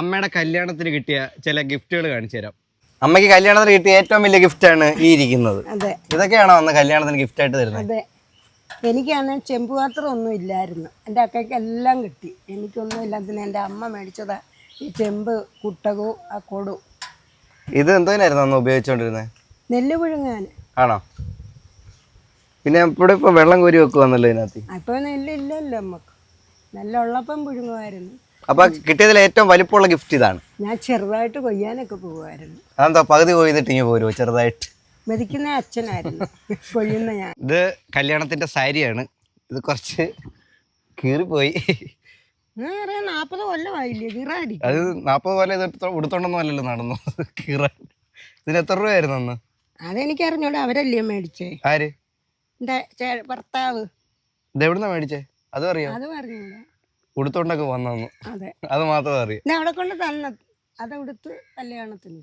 അമ്മയുടെ കല്യാണത്തിന് കിട്ടിയ ചില ഗിഫ്റ്റുകൾ കാണിച്ചു തരാം. അമ്മയ്ക്ക് കല്യാണത്തിന് കിട്ടിയ ഏറ്റവും വലിയ ഗിഫ്റ്റ് ആണ് ഈ ഇരിക്കുന്നത്. അതെ. ഇതൊക്കെയാണോ അന്ന് കല്യാണത്തിന് ഗിഫ്റ്റ് ആയിട്ട് തരുന്നത്? അതെ. എനിക്കാണ് ചെമ്പ് പാത്രം ഒന്നും ഇല്ലായിരുന്നു. എന്റെ അക്കയ്ക്ക് എല്ലാം കിട്ടി. എനിക്കൊന്നും ഇല്ലാത്തതിന് എന്റെ അമ്മ മേടിച്ചതാ ഈ ചെമ്പ് കുട്ടകവും ആ കൊടു. ഇത് എന്തോനായിരുന്നു അന്ന് ഉപയോഗിച്ചുകൊണ്ടിരുന്നത് നെല്ല് പുഴുങ്ങാൻ ആണോ? പിന്നെ ഇവിടെ ഇപ്പൊ വെള്ളം കോരി വെക്കുവാന്നല്ലോ ഇതിനകത്ത്. അപ്പോൾ നെല്ലില്ലല്ലോ നമുക്ക് നെല്ലുള്ളപ്പം പുഴുങ്ങുമായിരുന്നു. അപ്പൊ കിട്ടിയതിൽ ഏറ്റവും വലിപ്പമുള്ള ഗിഫ്റ്റ് ഇതാണ്. ഞാൻ ചെറുതായിട്ട് കൊയ്യാനൊക്കെ പോകുമായിരുന്നു അതെന്താ പകുതി കൊയ്തിട്ട് ഇങ്ങനെ പോരുമോ ചെറുതായിട്ട്? മെതിക്കുന്ന അച്ഛനായിരുന്നു. കൊയ്യുന്ന ഞാൻ. ഇത് കല്യാണത്തിന്റെ സാരിയാണ്. ഇത് കുറച്ച് കീറിപ്പോയി. നാപ്പത് കൊല്ലമായില്ലേ കീറാടി അത് നാപ്പത് കൊല്ലം ഇത് ഉടുത്തോണ്ടൊന്നും അല്ലല്ലോ നടന്നു. കീറാൻ. ഇതിന് എത്ര രൂപയായിരുന്നു അന്ന്? അതെനിക്ക് അറിഞ്ഞൂടെ അവരല്ലേ മേടിച്ചേ? ആര്? എന്റെ ചേ- ഭർത്താവ്. ഇത് എവിടുന്നാ മേടിച്ചേ? അതും അറിയാം അതും പറഞ്ഞൂടെ. ഉടുത്തോണ്ടൊക്കെ വന്നു അതെ. അത് മാത്രം അറിയാം. ഞാൻ അവിടെ കൊണ്ട് തന്നെ അത് ഉടുത്ത് കല്യാണത്തിന്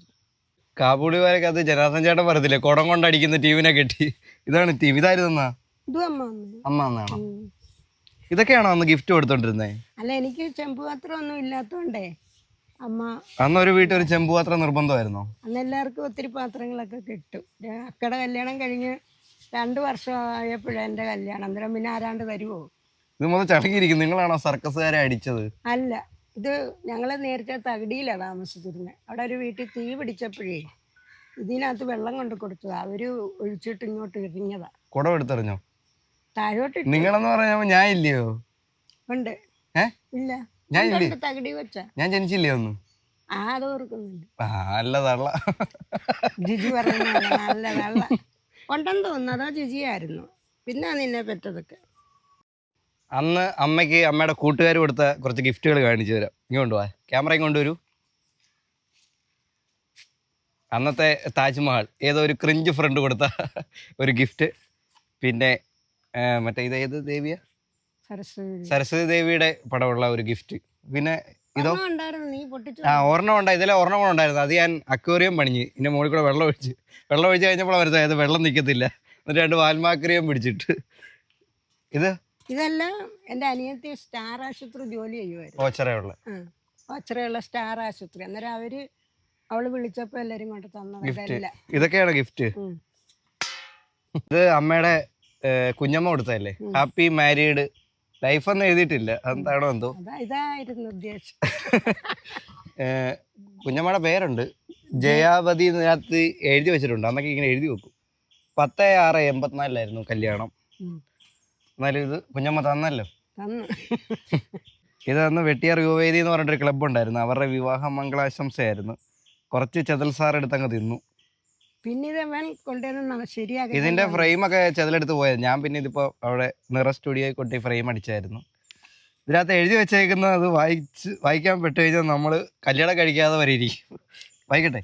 കാപ്പുടി വരക്ക് അത് ജനാർദ്ദൻ ചേട്ടൻ പറയത്തില്ലേ കുടം കൊണ്ടടിക്കുന്ന ടീമിനെ കെട്ടി. ഇതാണ് ടീം ഇതായിരുന്നാ അമ്മ. ഇതൊക്കെയാണോ അന്ന് ഗിഫ്റ്റ് കൊടുത്തോണ്ടിരുന്നേ? അല്ല എനിക്ക് ചെമ്പുപാത്രം ഒന്നും ഇല്ലാത്തോണ്ടേ അമ്മ അന്ന് ഒരു വീട്ടിൽ ഒരു ചെമ്പുപാത്രം നിർബന്ധമായിരുന്നോ? അന്ന് എല്ലാവർക്കും ഒത്തിരി പാത്രങ്ങളൊക്കെ കിട്ടും. അക്കടെ കല്യാണം കഴിഞ്ഞ് രണ്ട് വർഷം ആയപ്പോഴാണ് എന്റെ കല്യാണം. അന്നേരം പിന്നെ ആരാണ്ട് തരുമോ ഇത് മൊത്തം ചടങ്ങിയിരിക്കും നിങ്ങളാണോ സർക്കസുകാരെ അടിച്ചത്? ഇത് ഞങ്ങൾ നേരത്തെ തകിടിയിലാണ് താമസിച്ചിരുന്നത് അവിടെ ഒരു വീട്ടിൽ തീ പിടിച്ചപ്പോഴേ ഇതിനകത്ത് വെള്ളം കൊണ്ട് കൊടുത്തതാ. അവർ ഒഴിച്ചിട്ട് ഇങ്ങോട്ട് എറിഞ്ഞതാ. കുടം എടുത്തെറിഞ്ഞോ താഴോട്ട് ഇട്ടു. നിങ്ങളെന്ന് പറഞ്ഞപ്പോ ഞാൻ ഇല്ലയോ? ഉണ്ട്. ഏ? ഇല്ല. ഞാൻ ഇല്ലേ? തകടി വെച്ച ഞാൻ ജനിച്ചില്ലേ ഒന്നും? ആ അത് ഓർക്കുന്നുണ്ട്. ആ അല്ല തള്ള. ജിജി പറയുന്ന നല്ല ഉണ്ടെന്ന് തോന്നുന്നു അതോ ജിജിയായിരുന്നു പിന്നെ നിന്നെ പെറ്റതൊക്കെ. അന്ന് അമ്മയ്ക്ക് അമ്മയുടെ കൂട്ടുകാർ കൊടുത്ത കുറച്ച് ഗിഫ്റ്റുകൾ കാണിച്ചു തരാം. ഇങ്ങോട്ട് വാ. ക്യാമറയും കൊണ്ടുവരൂ അന്നത്തെ താജ്മഹൽ ഏതോ ഒരു ക്രിഞ്ച് ഫ്രണ്ട് കൊടുത്ത ഒരു ഗിഫ്റ്റ് പിന്നെ മറ്റേ ഇത് ഏത് ദേവിയ? സരസ്വതി ദേവിയുടെ പടമുള്ള ഒരു ഗിഫ്റ്റ് പിന്നെ ഇതോ? ഒരെണ്ണം ഉണ്ടായിരുന്നു നീ പൊട്ടിച്ചു ആ ഒരെണ്ണം ഉണ്ടായി. ഇതിലെ ഒരെണ്ണം കൂടെ ഉണ്ടായിരുന്നു. അത് ഞാൻ അക്വേറിയം പണിഞ്ഞ്. ഇതിന്റെ മുകളിൽ കൂടെ വെള്ളം ഒഴിച്ച്. വെള്ളം ഒഴിച്ച് കഴിഞ്ഞപ്പോൾ വരുന്നത്. വെള്ളം നിൽക്കത്തില്ല എന്നിട്ട് രണ്ട് വാൽമാക്രിയം പിടിച്ചിട്ട്. ഇത്? ഇതെല്ലാം എന്റെ അനിയത്തി സ്റ്റാർ ആശുപത്രി ജോലി ചെയ്യുമായിരുന്നു ഓച്ചറയുള്ള ആ ഒച്ചറയുള്ള സ്റ്റാർ ആശുപത്രി. അന്നേരം അവർ അവൾ വിളിച്ചപ്പോ എല്ലാരും കൊണ്ട് തന്നത് ഗിഫ്റ്റ്. ഇതെല്ലാം ഇതൊക്കെയാണ് ഗിഫ്റ്റ്. ഉം. ഇത് അമ്മയുടെ കുഞ്ഞമ്മ കൊടുത്തല്ലേ ഹാപ്പി മാരീഡ്. ലൈഫ് ഒന്നും എഴുതിയിട്ടില്ല. എന്താണോ എന്തോ. അതാ ഇതായിരുന്നു ഉദ്ദേശം. കുഞ്ഞമ്മയുടെ പേരുണ്ട്. ജയാവതി ഇതിനകത്ത് എഴുതി വെച്ചിട്ടുണ്ട്. അന്നൊക്കെ ഇങ്ങനെ എഴുതി വെക്കും. പത്ത് ആറ് എൺപത്തിനാലിലായിരുന്നു കല്യാണം. ഉം. എന്നാലും ഇത് കുഞ്ഞമ്മ തന്നല്ലോ. തന്നു. ഇത് അന്ന് വെട്ടിയാർ യുവവേദി എന്ന് പറഞ്ഞിട്ടൊരു ക്ലബ്ബ് ഉണ്ടായിരുന്നു അവരുടെ വിവാഹ മംഗളാശംസയായിരുന്നു. കുറച്ച് ചെതൽ സാർ എടുത്തങ്ങ് തിന്നു. പിന്നെ ഇത് അവൻ കൊണ്ടുവന്ന് ശരിയാക്കി ഇതിന്റെ ഫ്രെയിമൊക്കെ ചെതലെടുത്ത് പോയത്. ഞാൻ പിന്നെ ഇതിപ്പോ അവിടെ നിറ സ്റ്റുഡിയോയിൽ കൊട്ടി ഫ്രെയിം അടിച്ചായിരുന്നു. ഇതിനകത്ത് എഴുതി വെച്ചേക്കുന്നത് അത് വായിച്ച് വായിക്കാൻ പെട്ട് കഴിഞ്ഞാൽ നമ്മൾ കല്യാണം കഴിക്കാതെ വരെ ഇരിക്കും. വായിക്കട്ടെ.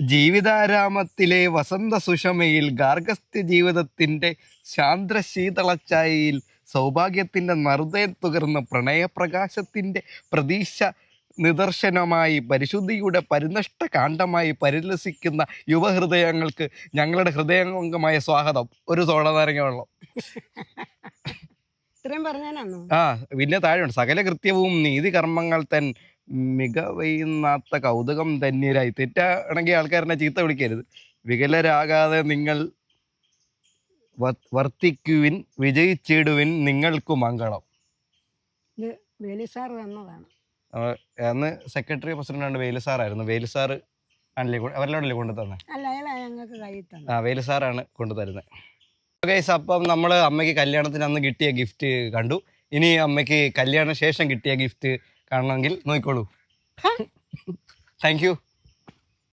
ജീവിതാരാമത്തിലെ വസന്ത സുഷമയിൽ ഗാർഗസ്ഥ്യ ജീവിതത്തിന്റെ ശാന്ത സൗഭാഗ്യത്തിന്റെ സൗഭാഗ്യത്തിന്റെ നറുതേ തുകർന്ന പ്രണയപ്രകാശത്തിന്റെ പ്രതീക്ഷ നിദർശനമായി പരിശുദ്ധിയുടെ പരിനഷ്ട കാണ്ഡമായി പരിലസിക്കുന്ന യുവഹൃദയങ്ങൾക്ക് ഞങ്ങളുടെ ഹൃദയംഗമായ സ്വാഗതം. ഒരു സോഡ നാരങ്ങ വെള്ളം. ഇത്രയും പറഞ്ഞാൽ ആ പിന്നെ താഴെയുണ്ട്. സകല കൃത്യവും നീതി കർമ്മങ്ങൾ തൻ മികവയുന്നാത്ത കൗതുകം തന്നീരായി തെറ്റാണെങ്കിൽ ആൾക്കാരനെ ചീത്ത വിളിക്കരുത്. വികലരാകാതെ നിങ്ങൾ വർത്തിക്കുവിൻ വിജയിച്ചിടുവിൻ നിങ്ങൾക്ക് മംഗളം. വേലി സാർ തന്നതാണ് അന്ന് സെക്രട്ടറി പ്രസിഡന്റ് വേലു സാറായിരുന്നു. വേലു സാറ് ആണല്ലേ അവരിലോടല്ലേ കൊണ്ടു തന്നെ? ആ വേലു സാറാണ് കൊണ്ടു തരുന്നത് ഗൈസ് അപ്പം നമ്മൾ അമ്മയ്ക്ക് കല്യാണത്തിന് അന്ന് കിട്ടിയ ഗിഫ്റ്റ് കണ്ടു. ഇനി അമ്മയ്ക്ക് കല്യാണ ശേഷം കിട്ടിയ ഗിഫ്റ്റ് കാണണമെങ്കിൽ നോക്കിക്കോളൂ. Thank you